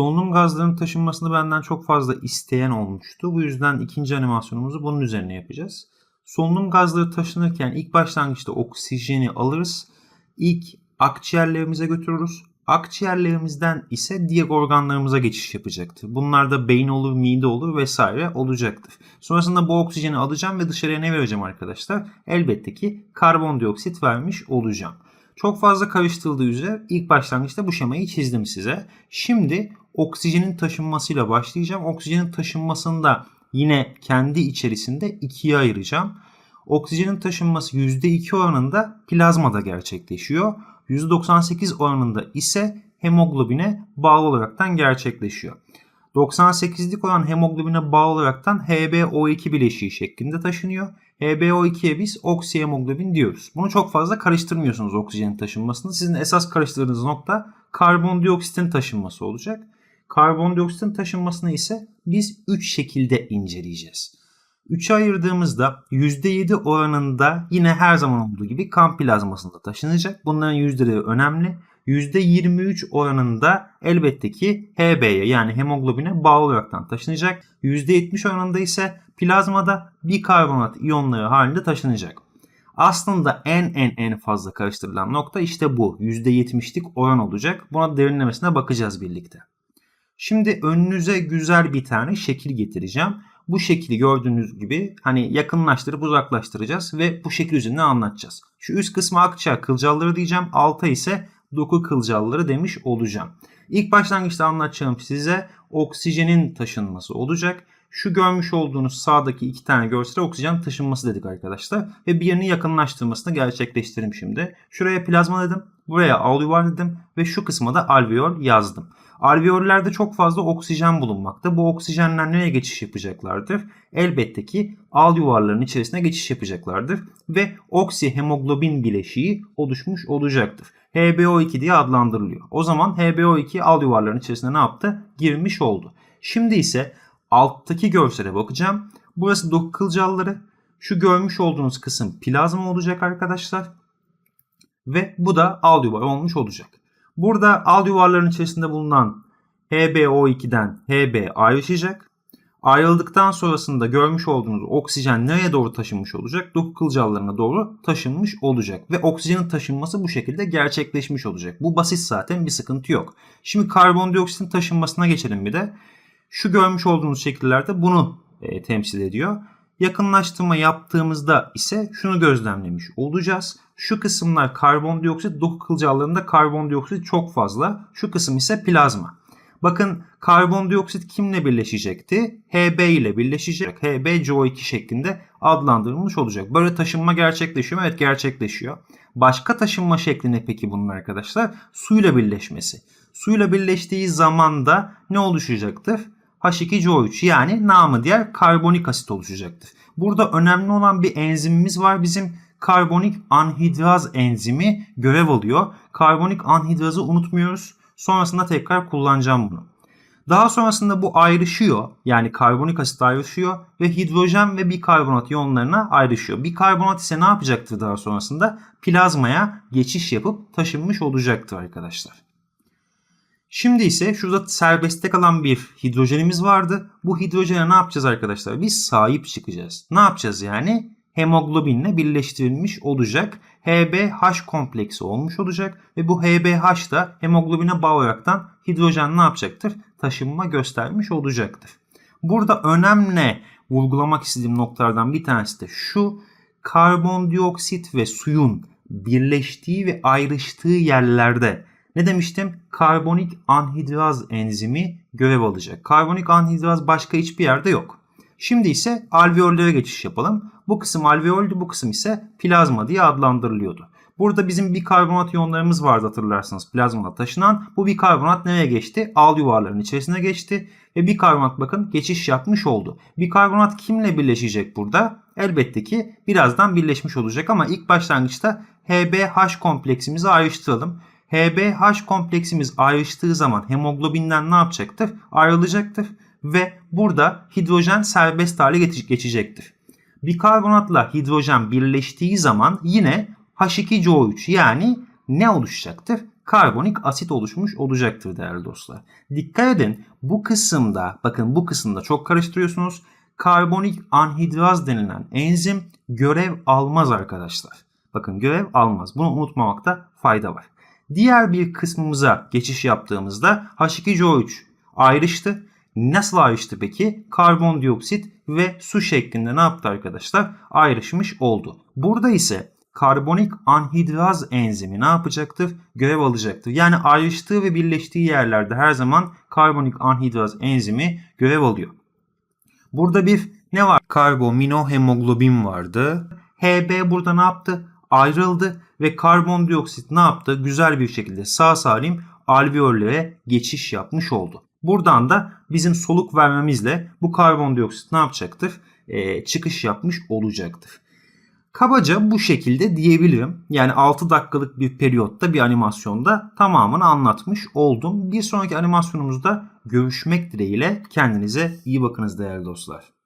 Solunum gazlarının taşınmasını benden çok fazla isteyen olmuştu. Bu yüzden ikinci animasyonumuzu bunun üzerine yapacağız. Solunum gazları taşınırken ilk başlangıçta oksijeni alırız. İlk akciğerlerimize götürürüz. Akciğerlerimizden ise diğer organlarımıza geçiş yapacaktır. Bunlar da beyin olur, mide olur vesaire olacaktır. Sonrasında bu oksijeni alacağım ve dışarıya ne vereceğim arkadaşlar? Elbette ki karbondioksit vermiş olacağım. Çok fazla karıştırıldığı üzere ilk başlangıçta bu şemayı çizdim size. Şimdi oksijenin taşınmasıyla başlayacağım. Oksijenin taşınmasını da yine kendi içerisinde ikiye ayıracağım. Oksijenin taşınması %2 oranında plazmada gerçekleşiyor. %98 oranında ise hemoglobine bağlı olaraktan gerçekleşiyor. 98'lik olan hemoglobine bağlı olaraktan HbO2 bileşiği şeklinde taşınıyor. HbO2'ye biz oksihemoglobin diyoruz. Bunu çok fazla karıştırmıyorsunuz oksijenin taşınmasını. Sizin esas karıştırdığınız nokta karbondioksitin taşınması olacak. Karbondioksitin taşınmasını ise biz 3 şekilde inceleyeceğiz. 3'e ayırdığımızda %7 oranında yine her zaman olduğu gibi kan plazmasında taşınacak. Bunların yüzdeleri önemli. %23 oranında elbette ki HB'ye yani hemoglobine bağlı olaraktan taşınacak. %70 oranında ise plazmada bikarbonat iyonları halinde taşınacak. Aslında en en en fazla karıştırılan nokta işte bu. %70'lik oran olacak. Buna derinlemesine bakacağız birlikte. Şimdi önünüze güzel bir tane şekil getireceğim. Bu şekli gördüğünüz gibi hani yakınlaştırıp uzaklaştıracağız ve bu şekil üzerinden anlatacağız. Şu üst kısmı akciğer kılcalları diyeceğim. Alta ise doku kılcalları demiş olacağım. İlk başlangıçta anlatacağım size oksijenin taşınması olacak. Şu görmüş olduğunuz sağdaki iki tane görsel oksijen taşınması dedik arkadaşlar. Ve birini yakınlaştırmasını gerçekleştirelim şimdi. Şuraya plazma dedim. Buraya alveol dedim. Ve şu kısma da alveol yazdım. Alveollerde çok fazla oksijen bulunmakta. Bu oksijenler nereye geçiş yapacaklardır? Elbette ki al yuvarlarının içerisine geçiş yapacaklardır. Ve oksihemoglobin bileşiği oluşmuş olacaktır. HbO2 diye adlandırılıyor. O zaman HbO2 al yuvarlarının içerisine ne yaptı? Girmiş oldu. Şimdi ise alttaki görsele bakacağım. Burası doku. Şu görmüş olduğunuz kısım plazma olacak arkadaşlar. Ve bu da al yuvar olmuş olacak. Burada al yuvarların içerisinde bulunan HbO2'den Hb ayrışacak. Ayrıldıktan sonrasında görmüş olduğunuz oksijen nereye doğru taşınmış olacak? Doku kılcallarına doğru taşınmış olacak. Ve oksijenin taşınması bu şekilde gerçekleşmiş olacak. Bu basit zaten bir sıkıntı yok. Şimdi karbondioksitin taşınmasına geçelim bir de. Şu görmüş olduğunuz şekillerde bunu e, temsil ediyor. Yakınlaştırma yaptığımızda ise şunu gözlemlemiş olacağız. Şu kısımlar karbondioksit, doku kılcallarında karbondioksit çok fazla. Şu kısım ise plazma. Bakın karbondioksit kimle birleşecekti? Hb ile birleşecek. Hb CO2 şeklinde adlandırılmış olacak. Böyle taşınma gerçekleşiyor mu? Evet gerçekleşiyor. Başka taşınma şekli ne peki bunun arkadaşlar? Suyla birleşmesi. Suyla birleştiği zaman da ne oluşacaktır? H2CO3 yani namı diğer karbonik asit oluşacaktır. Burada önemli olan bir enzimimiz var bizim karbonik anhidraz enzimi görev alıyor. Karbonik anhidrazı unutmuyoruz. Sonrasında tekrar kullanacağım bunu. Daha sonrasında bu ayrışıyor. Yani karbonik asit ayrışıyor ve hidrojen ve bikarbonat iyonlarına ayrışıyor. Bikarbonat ise ne yapacaktır daha sonrasında? Plazmaya geçiş yapıp taşınmış olacaktır arkadaşlar. Şimdi ise şurada serbestte kalan bir hidrojenimiz vardı. Bu hidrojene ne yapacağız arkadaşlar? Biz sahip çıkacağız. Ne yapacağız yani? Hemoglobinle birleştirilmiş olacak. HBH kompleksi olmuş olacak. Ve bu HBH da hemoglobine bağlı olaraktan hidrojen ne yapacaktır? Taşınma göstermiş olacaktır. Burada önemli vurgulamak istediğim noktalardan bir tanesi de şu. Karbondioksit ve suyun birleştiği ve ayrıştığı yerlerde ne demiştim? Karbonik anhidraz enzimi görev alacak. Karbonik anhidraz başka hiçbir yerde yok. Şimdi ise alveollere geçiş yapalım. Bu kısım alveoldü, bu kısım ise plazma diye adlandırılıyordu. Burada bizim bikarbonat iyonlarımız vardı hatırlarsınız plazmada taşınan. Bu bikarbonat nereye geçti? Al yuvarların içerisine geçti. Ve bikarbonat bakın geçiş yapmış oldu. Bikarbonat kimle birleşecek burada? Elbette ki birazdan birleşmiş olacak ama ilk başlangıçta HBH kompleksimizi ayrıştıralım. HBH kompleksimiz ayrıştığı zaman hemoglobinden ne yapacaktır? Ayrılacaktır ve burada hidrojen serbest hale geçecektir. Bikarbonatla hidrojen birleştiği zaman yine H2CO3 yani ne oluşacaktır? karbonik asit oluşmuş olacaktır değerli dostlar. Dikkat edin bu kısımda bakın bu kısımda çok karıştırıyorsunuz. Karbonik anhidraz denilen enzim görev almaz arkadaşlar. Bakın görev almaz. Bunu unutmamakta fayda var. Diğer bir kısmımıza geçiş yaptığımızda H2CO3 ayrıştı. Nasıl ayrıştı peki? Karbondioksit ve su şeklinde ne yaptı arkadaşlar? Ayrışmış oldu. Burada ise karbonik anhidraz enzimi ne yapacaktır? Görev alacaktır. Yani ayrıştığı ve birleştiği yerlerde her zaman karbonik anhidraz enzimi görev alıyor. Burada bir ne var? Karbominohemoglobin vardı. Hb burada ne yaptı? Ayrıldı ve karbondioksit ne yaptı? Güzel bir şekilde sağ salim alveollere geçiş yapmış oldu. Buradan da bizim soluk vermemizle bu karbondioksit ne yapacaktır? Ee, çıkış yapmış olacaktır. Kabaca bu şekilde diyebilirim. Yani 6 dakikalık bir periyotta bir animasyonda tamamını anlatmış oldum. Bir sonraki animasyonumuzda görüşmek dileğiyle kendinize iyi bakınız değerli dostlar.